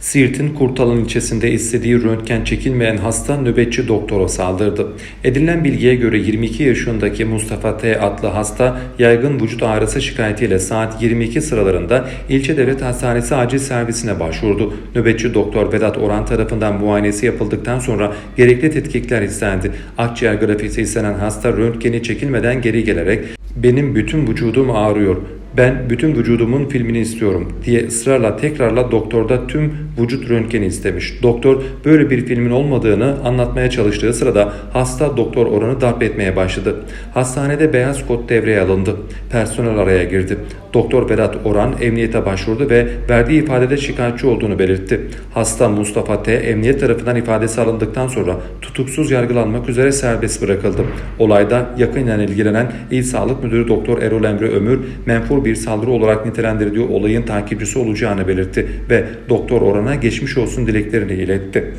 Siirt'in Kurtalan ilçesinde istediği röntgen çekilmeyen hasta nöbetçi doktora saldırdı. Edinilen bilgiye göre 22 yaşındaki Mustafa T. adlı hasta yaygın vücut ağrısı şikayetiyle saat 22 sıralarında ilçe devlet hastanesi acil servisine başvurdu. Nöbetçi doktor Vedat Orhan tarafından muayenesi yapıldıktan sonra gerekli tetkikler istendi. Akciğer grafisi istenen hasta röntgeni çekilmeden geri gelerek benim bütün vücudum ağrıyor. Ben bütün vücudumun filmini istiyorum diye ısrarla tekrarla doktorda tüm vücut röntgeni istemiş. Doktor böyle bir filmin olmadığını anlatmaya çalıştığı sırada hasta doktor oranı darp etmeye başladı. Hastanede beyaz kod devreye alındı. Personel araya girdi. Doktor Vedat Oran emniyete başvurdu ve verdiği ifadede şikayetçi olduğunu belirtti. Hasta Mustafa T. emniyet tarafından ifadesi alındıktan sonra tutuksuz yargılanmak üzere serbest bırakıldı. Olayda yakından ilgilenen İl Sağlık Müdürü Doktor Erol Emre Ömür menfur bir saldırı olarak nitelendirdiği olayın takipçisi olacağını belirtti ve Doktor Oran'a geçmiş olsun dileklerini iletti.